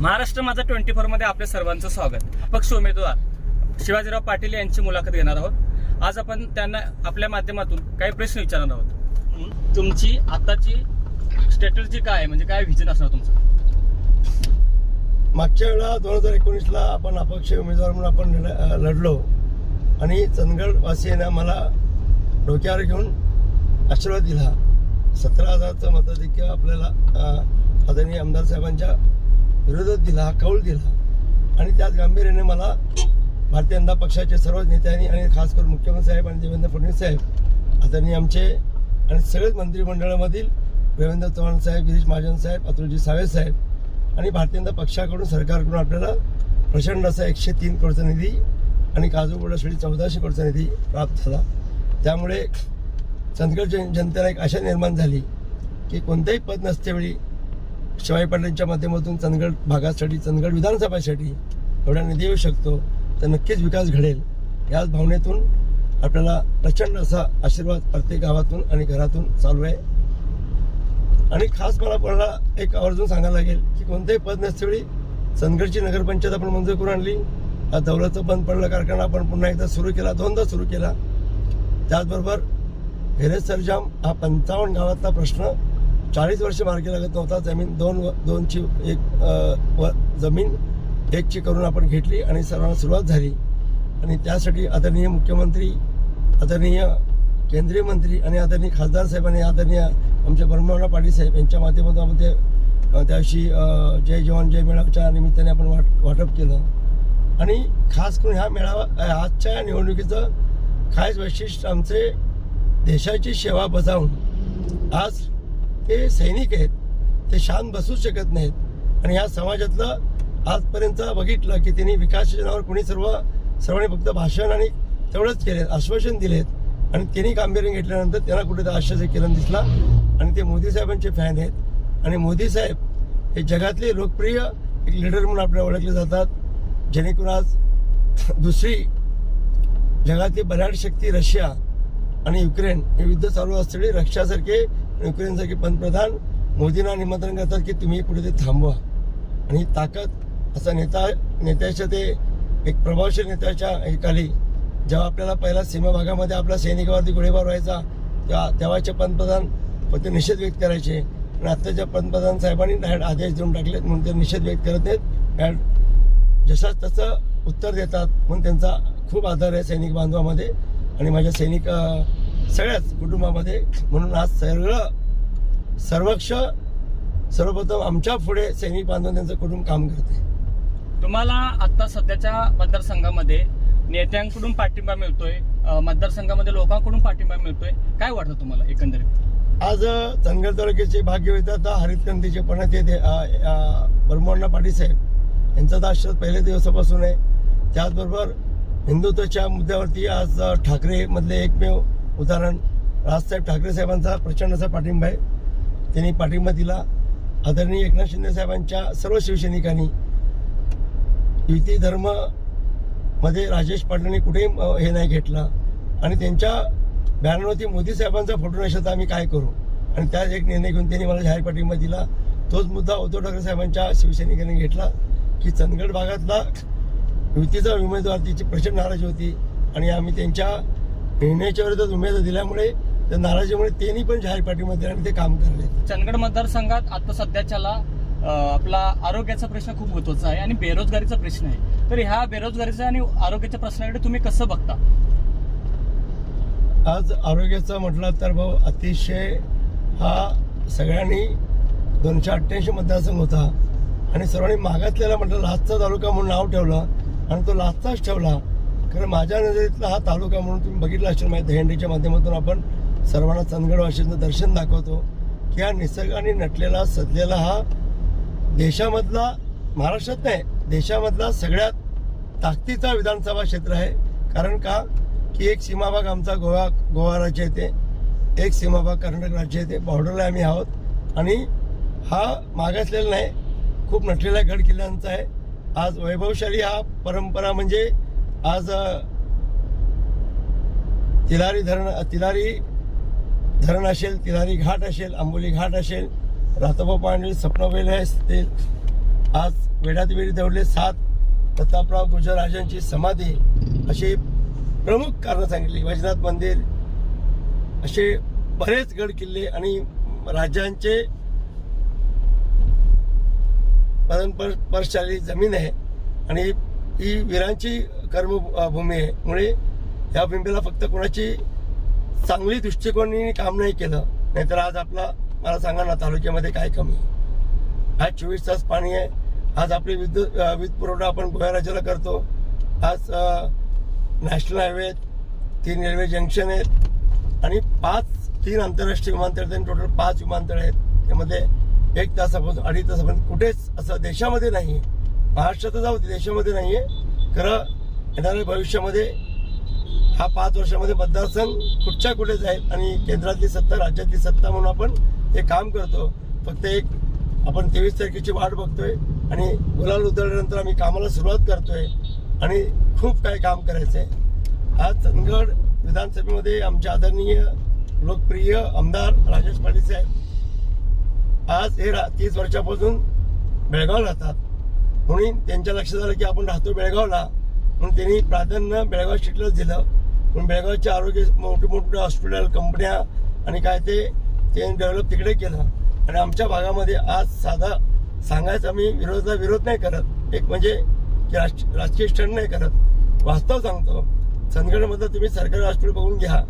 महाराष्ट्र माझा ट्वेंटी फोरमध्ये आपल्या सर्वांचं स्वागत. पक्ष उमेदवार शिवाजीराव पाटील यांची मुलाखत घेणार आहोत. आज आपण त्यांना आपल्या माध्यमातून काही प्रश्न विचारणार आहोत. तुमची आताची स्ट्रॅटर्जी काय आहे म्हणजे काय व्हिजन असणार तुमचं? मागच्या वेळा दोन हजार एकोणीसला आपण अपक्ष उमेदवार म्हणून आपण लढ- लढलो. आणि चंदगडवासियांना मला डोक्यावर घेऊन आशीर्वाद दिला. सतरा हजारचं मताधिक्य आपल्याला आदरणीय आमदार साहेबांच्या विरोधात दिला हा कौल दिला. आणि त्याच गांभीर्याने मला भारतीय जनता पक्षाचे सर्व नेत्यांनी आणि खास करून मुख्यमंत्री साहेब आणि देवेंद्र फडणवीस साहेब आदरणीय आमचे आणि सगळेच मंत्रिमंडळामधील देवेंद्र चव्हाण साहेब गिरीश महाजन साहेब अतुलजी सावे साहेब आणि भारतीय जनता पक्षाकडून सरकारकडून आपल्याला प्रचंड असा एकशे तीन करोडचा निधी आणि काजू चौदाशे करोडचा निधी प्राप्त झाला. त्यामुळे चंदगड जन जनतेला एक आशा निर्माण झाली की कोणत्याही पद नसतेवेळी शिवाजी पाटलांच्या माध्यमातून चंदगड भागासाठी चंदगड विधानसभेसाठी एवढा निधी येऊ शकतो तर नक्कीच विकास घडेल. याच भावनेतून आपल्याला प्रचंड असा आशीर्वाद प्रत्येक गावातून आणि घरातून चालू आहे. आणि खास मला कोणाला एक आवर्जून सांगायला लागेल की कोणतेही पद नसतेवेळी चंदगडची नगरपंचायत आपण मंजूर करून आणली. हा दौलतचं बंद पडलं कारखाना आपण पुन्हा एकदा सुरू केला दोनदा सुरू केला. त्याचबरोबर हेरेस सरजाम हा पंचावन्न गावातला प्रश्न चाळीस वर्ष मार्गी लागत नव्हता. जमीन दोन व- दोनची एक व जमीन एकची करून आपण घेतली आणि सर्वांना सुरुवात झाली. आणि त्यासाठी आदरणीय मुख्यमंत्री आदरणीय केंद्रीय मंत्री आणि आदरणीय खासदार साहेबांनी आदरणीय आमचे ब्रह्मराव पाटील साहेब यांच्या माध्यमातून आपण ते त्याविषयी जय जवान जय मेळाव्याच्या निमित्ताने आपण वाट वाटप केलं. आणि खास करून ह्या मेळावा आजच्या आजच्या निवडणुकीचं खास वैशिष्ट्य आमचे देशाची सेवा बजावून आज ते सैनिक आहेत ते शांत बसूच शकत नाहीत. आणि या समाजातलं आजपर्यंत बघितलं की त्यांनी विकास योजनावर कोणी सर्व सर्वांनी फक्त भाषण आणि तेवढंच केले आश्वासन दिलेत. आणि त्यांनी गांभीर्य घेतल्यानंतर त्यांना कुठेतरी आश्चर्य केलं दिसला. आणि ते मोदी साहेबांचे फॅन आहेत. आणि मोदी साहेब हे जगातले लोकप्रिय एक लीडर म्हणून आपल्याला ओळखले जातात. जेणेकरून आज दुसरी जगातली बऱ्याच शक्ती रशिया आणि युक्रेन हे युद्ध चालू असलेली रक्षासारखे आणि युक्रेनसारखे पंतप्रधान मोदींना निमंत्रण करतात की तुम्ही कुठेतरी थांबवा. आणि ताकद असा नेता नेत्याच्या ते एक प्रभावशील नेत्याच्या एकाली जेव्हा आपल्याला पहिला सीमा भागामध्ये आपल्या सैनिकावरती गोळीबार व्हायचा तेव्हा तेव्हाचे पंतप्रधान फक्त निषेध व्यक्त करायचे. आणि आत्ताच्या पंतप्रधान साहेबांनी डायरेक्ट आदेश देऊन टाकलेत म्हणून ते निषेध व्यक्त करत नाहीत. डायरेक्ट जशाच तसं उत्तर देतात म्हणून त्यांचा खूप आदर आहे सैनिक बांधवामध्ये. आणि माझ्या सैनिक सगळ्याच कुटुंबामध्ये. म्हणून आज सगळं सर्वक्ष सर्वप्रथम आमच्या पुढे सैनिक बांधव त्यांचं कुटुंब काम करते. तुम्हाला आता सध्याच्या मतदारसंघामध्ये नेत्यांकडून पाठिंबा मिळतोय मतदारसंघामध्ये लोकांकडून पाठिंबा मिळतोय. काय वाटतं तुम्हाला एकंदरीत? आज चंदगड तालुक्याचे भाग्यविधाता आता हरितक्रांतीचे पण ते ते, अ, अ, ब्रह्मण्णा पाटील साहेब यांचा तर आश्रय पहिल्या दिवसापासून आहे. त्याचबरोबर हिंदुत्वाच्या मुद्द्यावरती आज ठाकरे-मधले एकमेव उदाहरण राजसाहेब ठाकरे साहेबांचा प्रचंड असा पाठिंबा आहे. त्यांनी पाठिंबा दिला. आदरणीय एकनाथ शिंदे साहेबांच्या सर्व शिवसैनिकांनी युती धर्ममध्ये राजेश पाटलांनी कुठेही हे नाही घेतला. आणि त्यांच्या बॅनरवरती मोदी साहेबांचा फोटो नसेल तर आम्ही काय करू? आणि त्याच एक निर्णय घेऊन त्यांनी मला जाहीर पाठिंबा दिला. तोच मुद्दा उद्धव ठाकरे साहेबांच्या शिवसैनिकांनी घेतला की चंदगड भागातला युतीचा उमेदवार तिची प्रचंड नाराजी होती. आणि आम्ही त्यांच्या निर्णयाच्या विरोधात उमेदवार दिल्यामुळे त्या नाराजीमुळे त्यांनी पण जाहीर दिला आणि ते काम करले. चंदगड मतदारसंघात आता सध्याच्याला आपला आरोग्याचा प्रश्न खूप महत्त्वाचा आहे आणि बेरोजगारीचा प्रश्न आहे. तर ह्या बेरोजगारीचा आणि आरोग्याच्या प्रश्नाकडे तुम्ही कसं बघता? आज आरोग्याचा म्हटलं तर भाऊ अतिशय हा सगळ्यांनी दोनशे अठ्ठ्याऐंशी मतदारसंघ होता आणि सर्वांनी मागातलेला म्हटलं लाचचा तालुका म्हणून नाव ठेवलं आणि तो लाचचाच ठेवला. कारण माझ्या नजरेतला हा तालुका म्हणून तुम्ही बघितला असेल माहिती दहेंडीच्या माध्यमातून आपण सर्वांना चंदगडवासींचं दर्शन दाखवतो. की हा निसर्गाने नटलेला सजलेला हा देशामधला महाराष्ट्रात नाही देशामधला सगळ्यात ताकदीचा विधानसभा क्षेत्र आहे. कारण का? की एक सीमाभाग आमचा गोवा गोवा राज्य येते एक सीमाभाग कर्नाटक राज्य येते बॉर्डरला आम्ही आहोत. आणि हा मागासलेला नाही खूप नटलेला गड किल्ल्यांचा आहे. आज वैभवशाली हा परंपरा म्हणजे आज तिलारी धरण तिलारी धरण असेल तिलारी घाट असेल आंबोली घाट असेल रातोबा पांडे स्वप्नवेल असतील आज वेढात वेळी दौडले सात प्रतापराव गुजराजांची समाधी अशी प्रमुख कारणं सांगितली. वैजनाथ मंदिर असे बरेच गड किल्ले आणि राज्यांचे परशाली जमीन आहे. आणि ही वीरांची कर्मभूमी आहे मुळे या भूमीला फक्त कोणाची चांगली दृष्टिकोनी काम नाही केलं नाहीतर आज आपला मला सांगा ना तालुक्यामध्ये काय कमी आहे? आज चोवीस तास पाणी आहे आज आपली विद्युत वीज पुरवठा आपण गोव्या राज्याला करतो आज नॅशनल हायवे आहेत, तीन रेल्वे जंक्शन आहेत आणि पाच तीन आंतरराष्ट्रीय विमानतळ आहेत, टोटल पाच विमानतळ आहेत. त्यामध्ये एक तासापासून अडीच तासापर्यंत कुठेच असं देशामध्ये नाही आहे महाराष्ट्रात जाऊ देशामध्ये नाही आहे खरं येणाऱ्या भविष्यामध्ये हा पाच वर्षामध्ये मतदारसंघ कुठच्या कुठे जाईल आणि केंद्रातली सत्ता राज्यातली सत्ता म्हणून आपण हे काम करतो. फक्त एक आपण तेवीस तारखेची वाट बघतोय आणि गुलाल उतरल्यानंतर आम्ही कामाला सुरुवात करतोय आणि खूप काही काम करायचं आहे आज चंदगड विधानसभेमध्ये आमचे आदरणीय लोकप्रिय आमदार राजेश पाटील साहेब आज हे रा- तीस वर्षापासून बेळगाव राहतात. म्हणून त्यांच्या लक्षात आलं की आपण राहतो बेळगावला. म्हणून त्यांनी प्राधान्य बेळगाव स्टेटलाच दिलं. म्हणून बेळगावचे आरोग्य मोठे मोठे हॉस्पिटल कंपन्या आणि काय ते त्यांनी डेव्हलप तिकडे केलं. आणि आमच्या भागामध्ये आज साधा सांगायचं आम्ही विरोधाचा विरोध नाही करत. एक म्हणजे की राज- राजकीय स्टंट नाही करत. वास्तव सांगतो चंदगडमधलं तुम्ही सरकारी हॉस्पिटल बघून घ्या.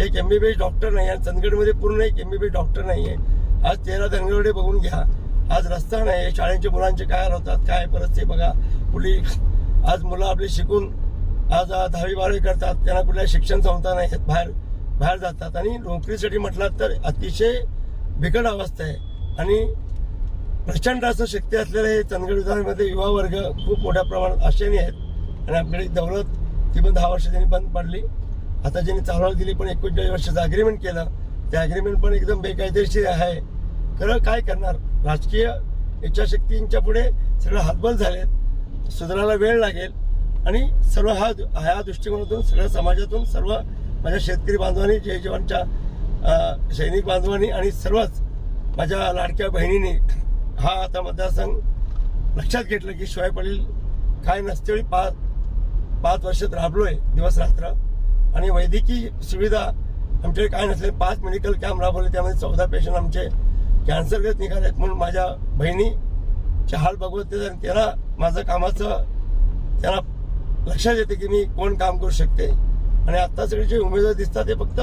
एक एमबीबीएस डॉक्टर नाही आणि चंदगडमध्ये पूर्ण एक एम बी बी डॉक्टर नाही आहे आज तेरा धनगरडे बघून घ्या. आज रस्ता नाही शाळेच्या मुलांचे काय हाल होतात काय परिस्थिती बघा. कुठली आज मुलं आपली शिकून आज दहावी बारावी करतात. त्यांना कुठल्या शिक्षण संस्था नाही आहेत. बाहेर बाहेर जातात. आणि नोकरीसाठी म्हटलं तर अतिशय बिकट अवस्था आहे. आणि प्रचंड असं शक्ती असलेलं हे चंदगड विधानमध्ये युवा वर्ग खूप मोठ्या प्रमाणात आशेने आहेत. आणि आपल्याकडे दौलत ती पण दहा वर्ष त्यांनी बंद पडली. आता ज्यांनी चालवायला दिली पण एकोणचाळीस वर्षाचं अग्रीमेंट केलं. ते अग्रीमेंट पण एकदम बेकायदेशीर आहे. खरं काय करणार? राजकीय इच्छाशक्तींच्या पुढे सगळं हातबल झालेत. सुधारायला वेळ लागेल. आणि सर्व हा ह्या दृष्टिकोनातून सगळ्या समाजातून सर्व माझ्या शेतकरी बांधवांनी जय जवानच्या सैनिक बांधवांनी आणि सर्वच माझ्या लाडक्या बहिणीने हा आता मतदारसंघ लक्षात घेतलं की शिवाय पाटील काय नसतेवेळी पाच पाच वर्षात राबलोय दिवस रात्र. आणि वैद्यकीय सुविधा आमच्याकडे काय नसले पाच मेडिकल कॅम्प राबवले त्यामध्ये चौदा पेशंट आमचे कॅन्सरग्रस्त आहेत म्हणून माझ्या बहिणीचे हाल बघवत ते त्याला माझं कामाचं त्याला लक्षात येते की मी कोण काम करू शकते. आणि आता सगळे जे उमेदवार दिसतात ते फक्त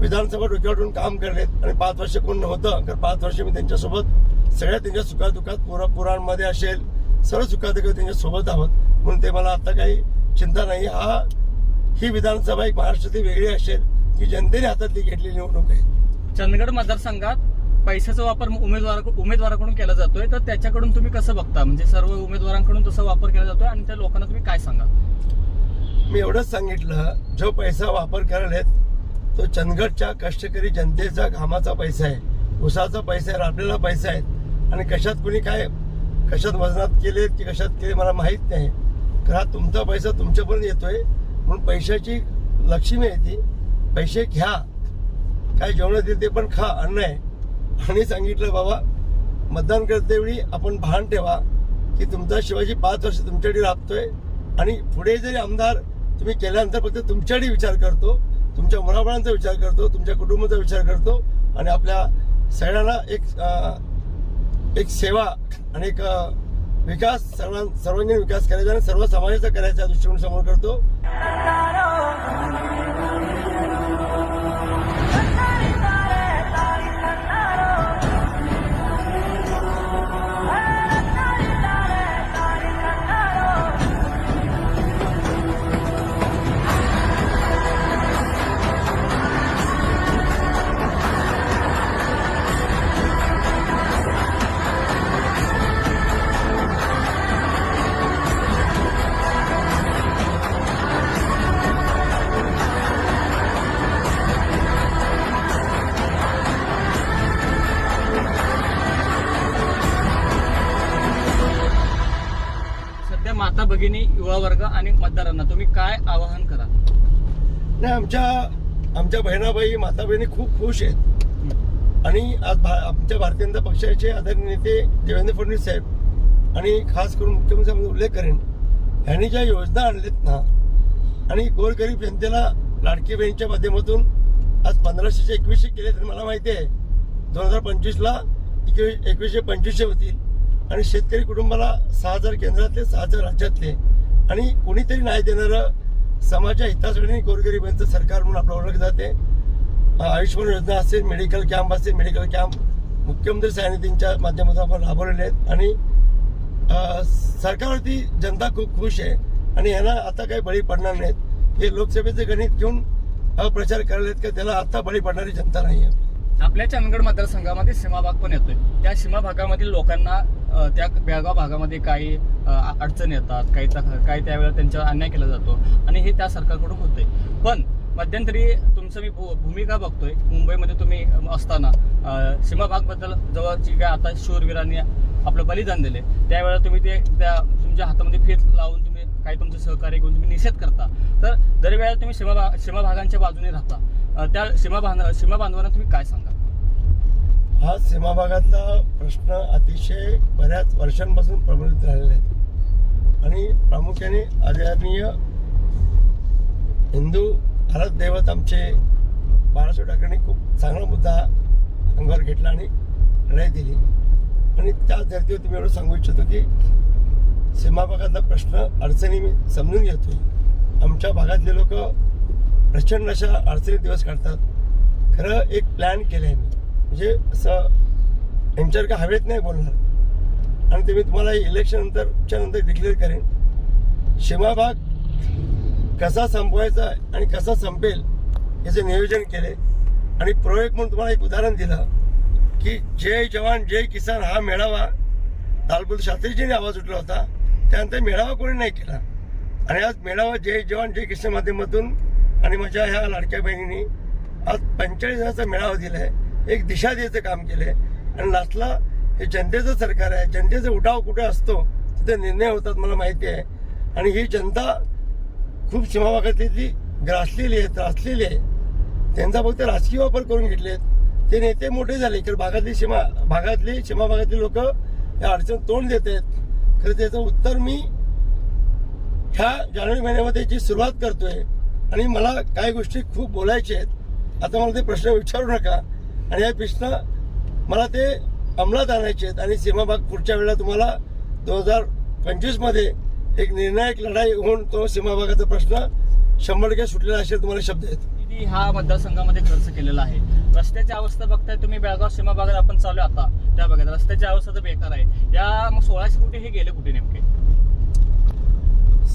विधानसभा डोक्यावरून काम करलेत. आणि पाच वर्ष कोण नव्हतं तर पाच वर्ष मी त्यांच्यासोबत सगळ्या त्यांच्या सुखादुखात पुरा पुराणमध्ये असेल. सर्व सुखादुखात त्यांच्यासोबत आहोत. म्हणून ते मला आता काही चिंता नाही. हा ही विधानसभा एक महाराष्ट्रातील वेगळी असेल की जनतेने हातातली घेतलेली निवडणूक आहे. चंदगड मतदारसंघात पैशाचा वापर उमेदवार उमेदवाराकडून केला जातोय तर त्याच्याकडून तुम्ही कसं बघता? म्हणजे सर्व उमेदवारांकडून तसा वापर केला जातोय आणि त्या लोकांना तुम्ही काय सांगा मी एवढंच सांगितलं जो पैसा वापर करायला तो चंदगडच्या कष्टकरी जनतेचा घामाचा पैसा आहे उसाचा पैसा आहे राबलेला पैसा आहे. आणि कशात कुणी काय कशात वजनात केले की कशात केले मला माहीत नाही. कारण हा तुमचा पैसा तुमच्यापर्यंत येतोय म्हणून पैशाची लक्ष्मी आहे ती. पैसे घ्या. काय जेवण देते ते पण खा अन्न आहे. आणि सांगितलं बाबा मतदान करतेवेळी आपण भान ठेवा की तुमचा शिवाजी पाच वर्ष तुमच्याकडे राबतोय आणि पुढे जरी आमदार तुम्ही केल्यानंतर फक्त तुमच्याकडे विचार करतो तुमच्या मुलाबाळांचा विचार करतो तुमच्या कुटुंबाचा विचार करतो आणि आपल्या सगळ्यांना एक एक सेवा आणि एक विकास सर्वां सर्वांगीण विकास करायचा आणि सर्व समाजाचा करायचा दृष्टिकोन समोर करतो. भगिनी युवा वर्ग आणि मतदारांना तुम्ही काय आवाहन करा? नाही आमच्या आमच्या बहिणाबाई माता बहिणी खूप खुश आहेत. आणि आज भा आमच्या भारतीय जनता पक्षाचे आदरणीय नेते देवेंद्र फडणवीस साहेब आणि खास करून मुख्यमंत्र्यांमध्ये उल्लेख करेन ह्यांनी ज्या योजना आणल्यात ना आणि गोरगरीब जनतेला लाडकी बहिणीच्या माध्यमातून आज पंधराशेचे एकवीसशे केले तर मला माहिती आहे दोन हजार पंचवीसला एकवीस एकवीसशे पंचवीसशे होतील. आणि शेतकरी कुटुंबाला सहा हजार केंद्रातले सहा हजार राज्यातले. आणि कोणीतरी नाही देणारं समाजाच्या हितासाठी गोरगरिबांचं सरकार म्हणून आपलं ओळख जाते. आयुष्यमान योजना असेल मेडिकल कॅम्प असेल मेडिकल कॅम्प मुख्यमंत्री सायनिधींच्या माध्यमातून आपण राबवलेले आहेत. आणि सरकारवरती जनता खूप खुश आहे. आणि यांना आता काही बळी पडणार नाहीत. हे लोकसभेचे गणित घेऊन प्रचार करायला का त्याला आता बळी पडणारी जनता नाही आहे आपल्या चंदगड मतदारसंघामध्ये सीमा भाग पण येतोय. त्या सीमा भागामधील लोकांना त्या बेळगाव भागामध्ये काही अडचण येतात काही त्या- काही त्यावेळेला त्यांच्यावर अन्याय केला जातो आणि हे त्या सरकारकडून होते पण मध्यंतरी तुमचं मी भू- भूमिका बघतोय. मुंबईमध्ये तुम्ही असताना सीमाभागबद्दल सीमा भाग जवळची काय आता शूरवीरांनी आपलं बलिदान दिले त्यावेळेला तुम्ही ते त्या तुमच्या हातामध्ये फेत लावून तुम्ही काही तुमचं सहकार्य घेऊन तुम्ही निषेध करता. तर दरवेळेला तुम्ही सीमा भाग सीमा भागांच्या बाजूने राहता. त्या सीमा बांध सीमा बांधवांना तुम्ही काय सांगा हा सीमा भागातला प्रश्न अतिशय बऱ्याच वर्षांपासून प्रबलित राहिलेला आहे. आणि प्रामुख्याने आदरणीय हिंदू भारत दैवत आमचे बाळासाहेब ठाकरेंनी खूप चांगला मुद्दा अंगावर घेतला आणि लढाई दिली. आणि त्या धर्तीवर तुम्ही एवढं सांगू इच्छितो की सीमा भागातला प्रश्न अडचणी मी समजून घेतो आमच्या भागातले लोक प्रचंड अशा अडचणी दिवस काढतात. खरं एक प्लॅन केलं आहे मी. म्हणजे असं यांच्यावर का हवेत नाही बोलणार. आणि ते मी तुम्हाला इलेक्शन नंतरच्या नंतर डिक्लेअर करेन. सीमाभाग कसा संपवायचा आणि कसा संपेल याचे नियोजन केले. आणि प्रोजेक्ट म्हणून तुम्हाला एक उदाहरण दिलं की जय जवान जय किसान हा मेळावा लालबहादूर शास्त्रीजीने आवाज उठला होता. त्यानंतर मेळावा कोणी नाही केला. आणि आज मेळावा जय जवान जय किसान माध्यमातून आणि माझ्या ह्या लाडक्या बहिणींनी आज पंचेचाळीस जणांचा मेळावा दिलाय. एक दिशा द्यायचं काम केलं आहे आणि लास्टला हे जनतेचं सरकार आहे जनतेचा उठाव कुठे असतो तिथे निर्णय होतात मला माहिती आहे. आणि ही जनता खूप सीमाभागातली ती ग्रासलेली आहे त्रासलेली आहे. त्यांचा फक्त राजकीय वापर करून घेतलेत. ते नेते मोठे झाले तर भागातली सीमा भागातली सीमा भागातली लोक या अडचण तोंड देत आहेत. खरं त्याचं उत्तर मी ह्या जानेवारी महिन्यामध्ये जी सुरुवात करतोय आणि मला काही गोष्टी खूप बोलायच्या आहेत. आता मला ते प्रश्न विचारू नका. आणि या प्रश्न मला ते अंमलात आणायचे आहेत. आणि सीमाभाग पुढच्या वेळेला तुम्हाला दोन हजार पंचवीसमध्ये एक निर्णायक लढाई होऊन तो सीमाभागाचा प्रश्न शंभर टक्के सुटलेला असेल तुम्हाला शब्द आहेत. निधी हा मतदारसंघामध्ये खर्च केलेला आहे. रस्त्याची अवस्था बघताय तुम्ही बेळगाव सीमा भागात आपण चालू आता. त्या भागात रस्त्याची अवस्था तर बेकार आहे. या मग सोळाशे कोटी हे गेले कुठे नेमके?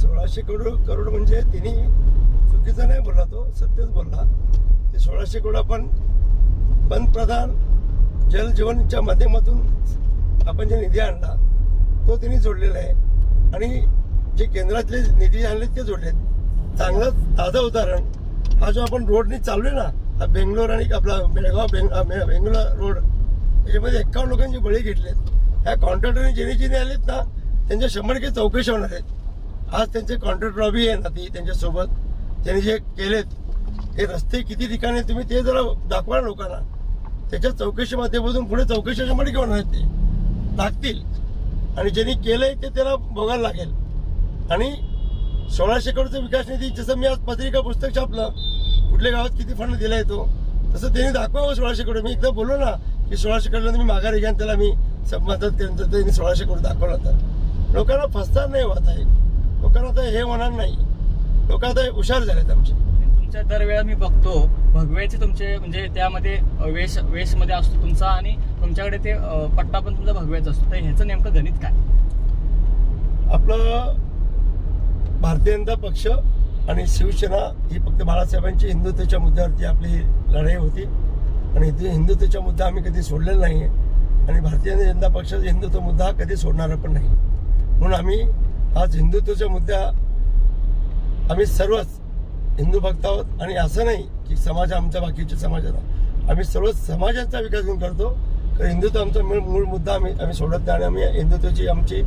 सोळाशे करोड करोड म्हणजे तिने चुकीचा नाही बोलला तो सत्यच बोलला. ते सोळाशे कोड आपण पंतप्रधान जल जीवनच्या माध्यमातून आपण जे निधी आणला तो तिने जोडलेला आहे. आणि जे केंद्रातले निधी आणले ते जोडले चांगलं ताजं उदाहरण हा जो आपण रोडने आहे ना हा बेंगलोर आणि आपला बेळगाव बेंग बेंगलोर रोड याच्यामध्ये एकावन्न लोकांचे बळी घेतलेत. ह्या कॉन्ट्रॅक्टरने जेणे जेणे आलेत ना त्यांच्या शंभर टक्के चौकशी होणार आहेत आज त्यांचे कॉन्ट्रॅक्टर लॉबी आहे ना ती त्यांच्यासोबत. त्यांनी जे केलेत हे रस्ते किती ठिकाणी आहेत, तुम्ही ते जरा दाखवा लोकांना. त्याच्या चौकशी माध्यमातून पुढे चौकशीच्या मध्ये घेऊन आहेत ते. टाकतील. आणि ज्यांनी केलंय ते त्याला बघायला लागेल. आणि सोळाशे करोडचा विकास निधी जसं मी आज पत्रिका पुस्तक छापलं कुठल्या गावात किती फंड दिला येतो तसं त्यांनी दाखवावं सोळाशे करोड. मी एकदा बोललो ना की सोळाशे करोडला मी माघारी घ्या त्याला मी सब मदत करेन तर त्यांनी सोळाशे करोड दाखवलं तर लोकांना फसणार नाही होत आहे लोकांना आता हे होणार नाही. लोक आता हुशार झालेत आमचे. तुमच्या दरवेळेला मी बघतो भगव्याचे तुमचे म्हणजे त्यामध्ये वेश वेशमध्ये असतो तुमचा आणि तुमच्याकडे ते पट्टा पण तुमचा भगव्याचा असतो. तर ह्याचं नेमकं गणित काय? आपलं भारतीय जनता पक्ष आणि शिवसेना ही फक्त बाळासाहेबांची हिंदुत्वाच्या मुद्द्यावरती आपली लढाई होती. आणि हिंदू हिंदुत्वाचा मुद्दा आम्ही कधी सोडलेला नाही आहे आणि भारतीय जनता पक्षाचा हिंदुत्व मुद्दा कधी सोडणारा पण नाही. म्हणून आम्ही आज हिंदुत्वाच्या मुद्दा आम्ही सर्वच हिंदू भक्त आहोत आणि असं नाही की समाज आमच्या बाकीच्या समाजाला आम्ही सर्व समाजाचा विकास घेऊन करतो. कारण हिंदुत्व आमचा मूळ मूळ मुद्दा आम्ही आम्ही सोडत नाही आणि आम्ही हिंदुत्वाची आमची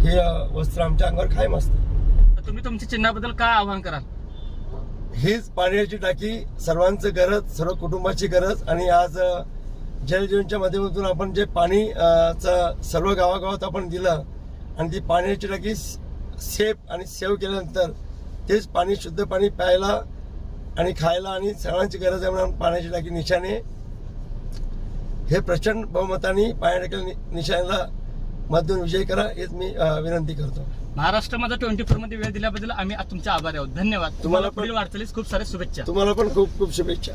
हे वस्त्र आमच्या अंगावर कायम असतं. तुम्ही तुमच्या चिन्हाबद्दल काय आवाहन कराल? हीच पाण्याची टाकी सर्वांचं गरज सर्व कुटुंबाची गरज आणि आज अ, जल जीवनच्या माध्यमातून आपण जे पाणी सर्व गावागावात आपण दिलं आणि ती पाण्याची टाकी सेफ आणि सेव्ह केल्यानंतर तेच पाणी शुद्ध पाणी प्यायला आणि खायला आणि सगळ्यांची गरज आहे म्हणून पाण्याची टाकी निशाने हे प्रचंड बहुमताने पाण्या टाकीला नि- निशाण्याला मत देऊन विजयी करा हेच मी विनंती करतो. महाराष्ट्रामध्ये ट्वेंटी फोरमध्ये वेळ दिल्याबद्दल आम्ही तुमचे आभारी आहोत. धन्यवाद. तुम्हाला पुढील वाटचालीस खूप साऱ्या शुभेच्छा. तुम्हाला पण खूप खूप शुभेच्छा.